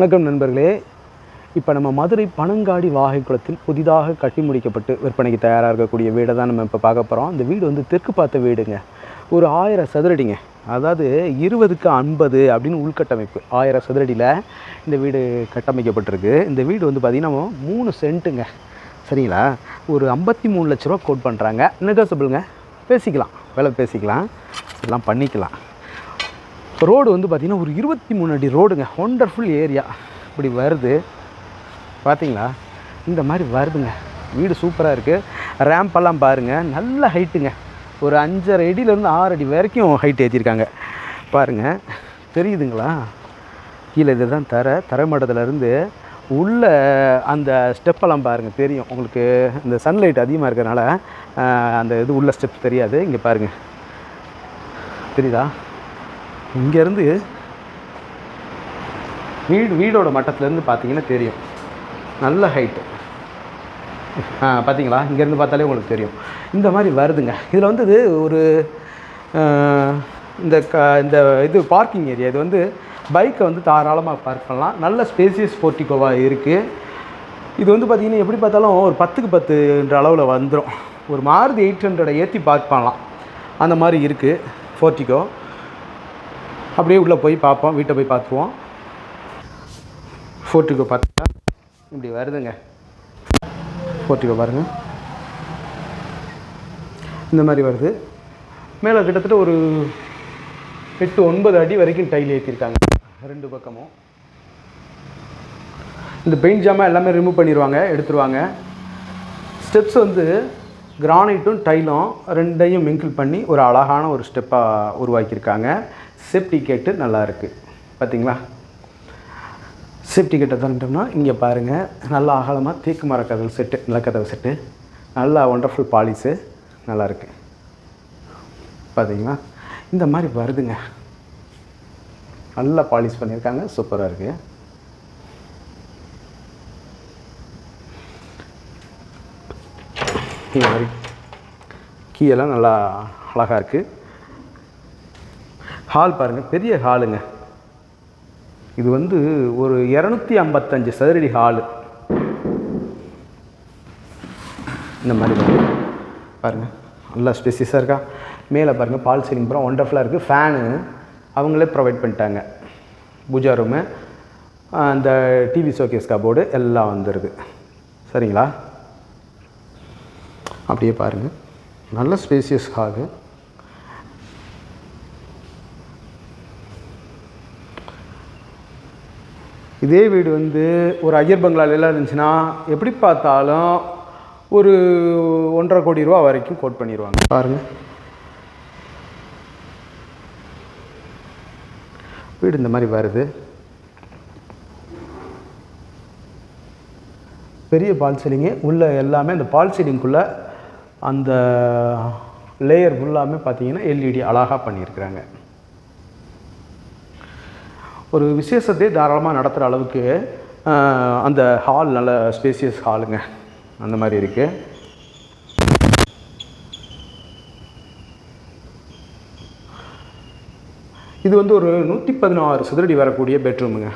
வணக்கம் நண்பர்களே. இப்போ நம்ம மதுரை பனங்காடி வாகை குளத்தில் புதிதாக கட்டி முடிக்கப்பட்டு விற்பனைக்கு தயாராக இருக்கக்கூடிய வீடை தான் நம்ம இப்போ பார்க்க போகிறோம் அந்த வீடு வந்து தெற்கு பார்த்த வீடுங்க. ஒரு ஆயிரம் சதுரடிங்க. அதாவது இருபதுக்கு ஐம்பது அப்படின்னு உள்கட்டமைப்பு. ஆயிரம் சதுரடியில் இந்த வீடு கட்டமைக்கப்பட்டிருக்கு. இந்த வீடு வந்து பார்த்திங்கன்னா மூணு சென்ட்டுங்க. சரிங்களா? ஒரு ஐம்பத்தி மூணு லட்ச ரூபா கோட் பண்ணுறாங்க நெகோசபிளுங்க பேசிக்கலாம். விலை பேசிக்கலாம். எல்லாம் பண்ணிக்கலாம். ரோடு வந்து பார்த்திங்கன்னா ஒரு இருபத்தி மூணு அடி ரோடுங்க. ஒண்டர்ஃபுல் ஏரியா இப்படி வருது. பார்த்தீங்களா? இந்த மாதிரி வருதுங்க. வீடு சூப்பராக இருக்குது ரேம்பெல்லாம் பாருங்கள் நல்ல ஹைட்டுங்க ஒரு அஞ்சரை அடியிலேருந்து ஆறு அடி வரைக்கும் ஹைட் ஏற்றிருக்காங்க பாருங்கள் தெரியுதுங்களா? கீழே இதுதான் தர. தரைமட்டத்துலேருந்து உள்ள அந்த ஸ்டெப்பெல்லாம் பாருங்கள் தெரியும். உங்களுக்கு இந்த சன்லைட் அதிகமாக இருக்கிறனால அந்த இது உள்ள ஸ்டெப் தெரியாது. இங்கே பாருங்கள் தெரியுதா? இங்கேருந்து வீடு வீடோட மட்டத்துலேருந்து பார்த்தீங்கன்னா தெரியும். நல்ல ஹைட்டு பார்த்தீங்களா? இங்கேருந்து பார்த்தாலே உங்களுக்கு தெரியும். இந்த மாதிரி வருதுங்க. இதில் வந்து இது ஒரு இந்த க இந்த இது பார்க்கிங் ஏரியா இது வந்து பைக்கை வந்து தாராளமாக பார்க் பண்ணலாம். நல்ல ஸ்பேசியஸ் போர்ட்டிகோவாக இருக்குது இது வந்து பார்த்திங்கன்னா எப்படி பார்த்தாலும் ஒரு பத்துக்கு பத்துன்ற அளவில் வந்துடும் ஒரு மாருதி எயிட் ஹண்ட்ரடை ஏற்றி பார்க் பண்ணலாம். அந்த மாதிரி இருக்குது ஃபோர்ட்டிகோ அப்படியே உள்ளே போய் பார்ப்போம் வீட்டை போய் பார்த்துருவோம். ஃபோர்ட்டிகோ பார்த்தா இப்படி வருதுங்க. ஃபோர்ட்டிகோ பாருங்கள் இந்த மாதிரி வருது. மேலே கிட்டத்தட்ட ஒரு எட்டு ஒன்பது அடி வரைக்கும் டைல் ஏற்றிருக்காங்க ரெண்டு பக்கமும். இந்த பெயிண்ட் ஜாமான் எல்லாமே ரிமூவ் பண்ணிடுவாங்க எடுத்துருவாங்க. ஸ்டெப்ஸ் வந்து கிரானைட்டும் டைலும் ரெண்டையும் மிங்கிள் பண்ணி ஒரு அழகான ஒரு ஸ்டெப்பாக உருவாக்கியிருக்காங்க. சேஃப்டி கேட்டு நல்லாயிருக்கு பார்த்திங்களா பார்த்தீங்களா சேஃப்டி கேட்டை திறந்துட்டோம்னா இங்கே பாருங்கள் நல்லா அகலமாக தேக்கு மர கதவு செட்டு நிலக்கதவு செட்டு நல்லா ஒண்டர்ஃபுல் பாலிஸு நல்லா இருக்கு. பார்த்தீங்களா இந்த மாதிரி வருதுங்க. நல்லா பாலிஷ் பண்ணியிருக்காங்க சூப்பராக இருக்குது இந்த மாதிரி கீழெல்லாம் நல்லா அழகாக இருக்குது ஹால் பாருங்கள் பெரிய ஹாலுங்க இது வந்து ஒரு இரநூத்தி ஐம்பத்தஞ்சு சதுரடி ஹாலு இந்த மாதிரி பாருங்கள் நல்லா ஸ்பெசிஸாக இருக்கா? மேலே பாருங்கள் பால் சீலிங் பூரா ஒண்டர்ஃபுல்லாக இருக்குது ஃபேனு அவங்களே ப்ரொவைட் பண்ணிட்டாங்க. பூஜா ரூமு அந்த டிவி ஷோகேஸ் கபோர்டு எல்லாம் வந்துடுது சரிங்களா? அப்படியே பாருங்கள் நல்ல ஸ்பேசியஸ் ஹாலு இதே வீடு வந்து ஒரு ஐயர் பங்களால எல்லாம் இருந்துச்சுன்னா எப்படி பார்த்தாலும் ஒரு ஒன்றரை கோடி ரூபா வரைக்கும் கோட் பண்ணிடுவாங்க பாருங்கள் வீடு இந்த மாதிரி வருது. பெரிய பால் சீலிங்கு. உள்ளே எல்லாமே அந்த பால் சீலிங்குள்ளே அந்த லேயர் ஃபுல்லாமே பார்த்தீங்கன்னா எல்இடி அழகாக பண்ணியிருக்கிறாங்க. ஒரு விசேஷத்தையே தாராளமாக நடத்துகிற அளவுக்கு அந்த ஹால் நல்ல ஸ்பேசியஸ் ஹாலுங்க அந்த மாதிரி இருக்குது இது வந்து ஒரு நூற்றி பதினாறு சதுரடி வரக்கூடிய பெட்ரூமுங்க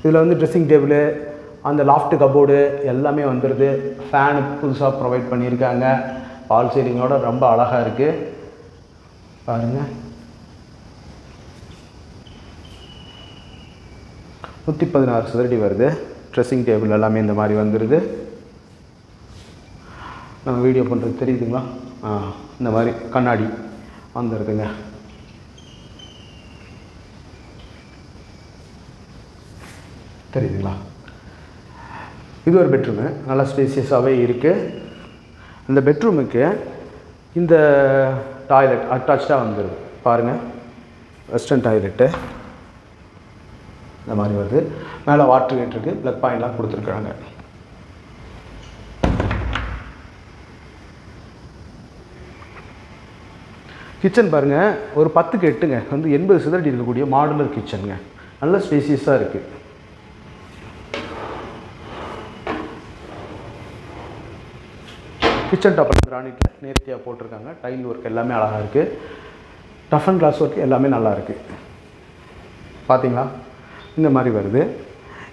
இதில் வந்து ட்ரெஸ்ஸிங் டேபிளு அந்த லாஃப்ட் கபோர்டு எல்லாமே வந்துடுது ஃபேனு புதுசாக ப்ரொவைட் பண்ணியிருக்காங்க. பால் சீலிங்கோட ரொம்ப அழகாக இருக்குது பாருங்கள் நூற்றி பதினாறு சதுரடி வருது. ட்ரெஸ்ஸிங் டேபிள் எல்லாமே இந்த மாதிரி வந்துடுது நம்ம வீடியோ பண்ணுறது தெரியுதுங்களா? ஆ இந்த மாதிரி கண்ணாடி வந்துடுதுங்க தெரியுதுங்களா? இது ஒரு பெட்ரூமு நல்லா ஸ்பேசியஸாகவே இருக்குது இந்த பெட்ரூமுக்கு இந்த டாய்லெட் அட்டாச்சாக வந்துடுது பாருங்கள் வெஸ்டர்ன் டாய்லெட்டு இந்த மாதிரி வருது. மேலே வாட்டர் ஹீட் இருக்குது ப்ளக் பாயிண்ட்லாம் கொடுத்துருக்குறாங்க கிச்சன் பாருங்கள் ஒரு பத்துக்கு எட்டுங்க. வந்து எண்பது சிதறடி இருக்கக்கூடிய மாடுலர் கிச்சனுங்க நல்ல ஸ்பேசியஸாக இருக்குது கிச்சன் டாப்பில் கிரானைட்டில் நேர்த்தியாக போட்டிருக்காங்க. டைல் ஒர்க் எல்லாமே அழகாக இருக்குது டஃப் அண்ட் கிளாஸ் ஒர்க் எல்லாமே நல்லா இருக்குது பார்த்தீங்களா இந்த மாதிரி வருது.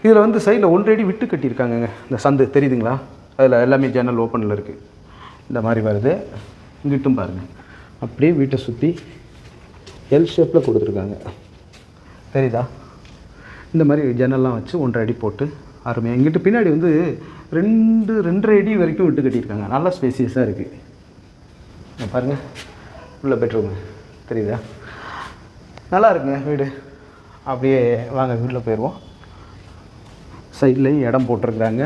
இதில் வந்து சைடில் ஒன்றடி விட்டு கட்டியிருக்காங்கங்க. இந்த சந்து தெரியுதுங்களா? அதில் எல்லாமே ஜன்னல் ஓப்பனில் இருக்குது இந்த மாதிரி வருது. இங்கிட்டும் பாருங்கள் அப்படியே வீட்டை சுற்றி எல் ஷேப்பில் கொடுத்துருக்காங்க. தெரியுதா? இந்த மாதிரி ஜன்னல்லாம் வச்சு ஒன்றரை அடி போட்டு அருமையாக எங்கிட்ட பின்னாடி வந்து ரெண்டு ரெண்டரை அடி வரைக்கும் விட்டு கட்டியிருக்காங்க. நல்லா ஸ்பேசியஸாக இருக்குது பாருங்கள் உள்ள பெட்ரூமு தெரியுதா? நல்லா இருக்குங்க வீடு. அப்படியே வாங்க வீட்டில் போயிடுவோம் சைட்லேயும் இடம் போட்டிருக்கிறாங்க.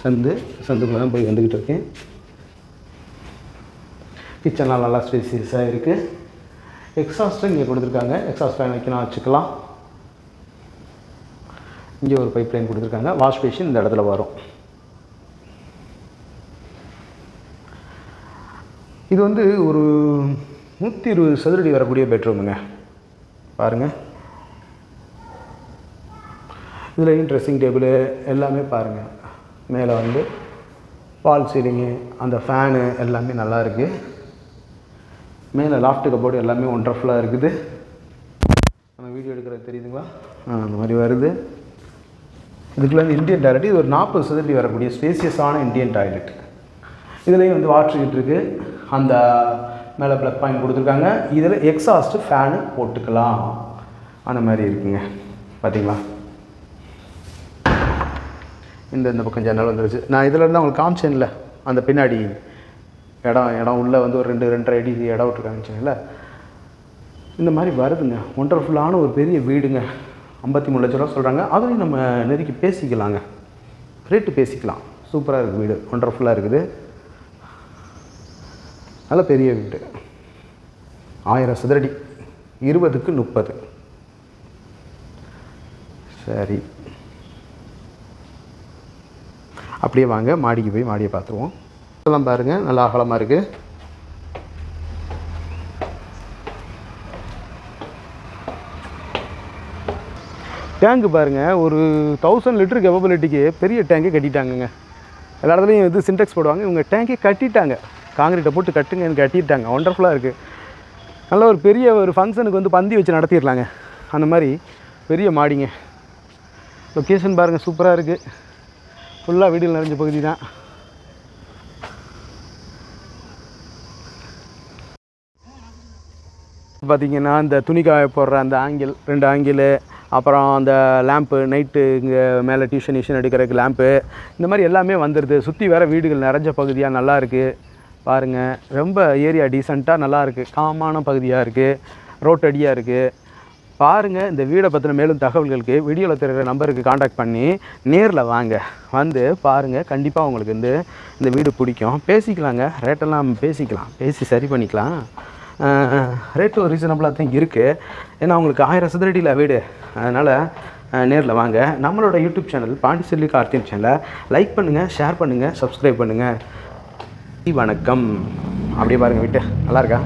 சந்து சந்துக்குள்ள தான் போய் வந்துக்கிட்டு இருக்கேன். கிச்சன்லாம் நல்லா ஸ்பேசியஸாக இருக்குது எக்ஸாஸ்ட்டும் இங்கே கொடுத்துருக்காங்க. எக்ஸாஸ்ட் ஃபேன் வைக்கலாம் வச்சுக்கலாம். இங்கே ஒரு பைப் லைன் கொடுத்துருக்காங்க. வாஷ் பேஷன் இந்த இடத்துல வரும். இது வந்து ஒரு நூற்றி இருபது சதுரடி வரக்கூடிய பெட்ரூமுங்க பாருங்கள் இதுலேயும் ட்ரெஸ்ஸிங் டேபிள் எல்லாமே பாருங்கள் மேலே வந்து பால் சீலிங்கு அந்த ஃபேனு எல்லாமே நல்லா இருக்குது மேலே லாஃப்ட் கபோர்டு எல்லாமே ஒண்டர்ஃபுல்லாக இருக்குது. நம்ம வீடியோ எடுக்கிறது தெரியுதுங்களா? ஆ அந்த மாதிரி வருது. இதுக்குள்ள வந்து இந்தியன் டாய்லெட் இது ஒரு நாற்பது சதுரடி வரக்கூடிய ஸ்பேசியஸான இந்தியன் டாய்லெட் இதுலேயும் வந்து வாட்ரு ஹீட் இருக்குது அந்த மேலே ப்ளக் பாயிண்ட் கொடுத்துருக்காங்க. இதில் எக்ஸாஸ்ட்டு ஃபேனு போட்டுக்கலாம். அந்த மாதிரி இருக்குங்க. பார்த்தீங்களா? இந்த இந்த பக்கம் ஜன்னல் வந்துருச்சு. நான் இதில் இருந்து அவங்களுக்கு காமிச்சேன்ல அந்த பின்னாடி இடம் இடம் உள்ளே வந்து ஒரு ரெண்டு ரெண்டரை அடி இடம் விட்டு காமிச்சேன்ல. இந்த மாதிரி வருதுங்க. ஒண்டர்ஃபுல்லான ஒரு பெரிய வீடுங்க. ஐம்பத்தி மூணு லட்ச ரூபா சொல்கிறாங்க அதையும் நம்ம நெருக்கி பேசிக்கலாங்க. ரேட்டு பேசிக்கலாம். சூப்பராக இருக்குது வீடு. ஒண்டர்ஃபுல்லாக இருக்குது. நல்ல பெரிய வீடு. ஆயிரம் சதுரடி. இருபதுக்கு முப்பது. சரி. அப்படியே வாங்க மாடிக்கு போய் மாடியை பார்த்துருவோம். இதெல்லாம் பாருங்கள் நல்லா அகலமாக இருக்குது டேங்கு பாருங்கள் ஒரு தௌசண்ட் லிட்டர் கெப்பபிலிட்டிக்கு பெரிய டேங்கே கட்டிட்டாங்கங்க. எல்லா இடத்துலையும் இது சின்டெக்ஸ் போடுவாங்க இவங்க டேங்கே கட்டிட்டாங்க. காங்கிரீட்டை போட்டு கட்டுங்கன்னு கட்டிட்டாங்க ஒண்டர்ஃபுல்லாக இருக்குது நல்ல ஒரு பெரிய ஒரு ஃபங்க்ஷனுக்கு வந்து பந்தி வச்சு நடத்திடலாங்க. அந்த மாதிரி பெரிய மாடிங்க. லொக்கேஷன் பாருங்கள் சூப்பராக இருக்குது ஃபுல்லாக வீடுகள் நிறைஞ்ச பகுதி தான். பார்த்தீங்கன்னா இந்த துணி காய போடுற அந்த ஆங்கிள் ரெண்டு ஆங்கிள் அப்புறம் அந்த லேம்ப்பு நைட்டு இங்கே மேலே டியூஷன் டியூஷன் எடுக்கிறதுக்கு லேம்ப்பு இந்த மாதிரி எல்லாமே வந்துடுது சுற்றி வேறு வீடுகள் நிறைஞ்ச பகுதியாக நல்லா இருக்குது பாருங்கள் ரொம்ப ஏரியா டீசெண்டாக நல்லா இருக்குது காமான பகுதியாக இருக்குது ரோட்டடியாக இருக்குது பாருங்கள் இந்த வீடை பற்றின மேலும் தகவல்களுக்கு வீடியோவில் தெரிகிற நம்பருக்கு காண்டாக்ட் பண்ணி நேரில் வாங்க. வந்து பாருங்கள் கண்டிப்பாக உங்களுக்கு வந்து இந்த வீடு பிடிக்கும். பேசிக்கலாங்க ரேட்டெல்லாம் பேசிக்கலாம். பேசி சரி பண்ணிக்கலாம். ரேட்டும் ரீசனபிளாக தான் இருக்குது ஏன்னா உங்களுக்கு ஆயிரம் சதுரடியில் வீடு. அதனால் நேரில் வாங்க. நம்மளோட யூடியூப் சேனல் பாண்டிசெல்லி கார்த்தின் சேனலை லைக் பண்ணுங்கள் ஷேர் பண்ணுங்கள் சப்ஸ்கிரைப் பண்ணுங்கள் வணக்கம். அப்படியே பாருங்கள் வீட்டு. நல்லா இருக்கா?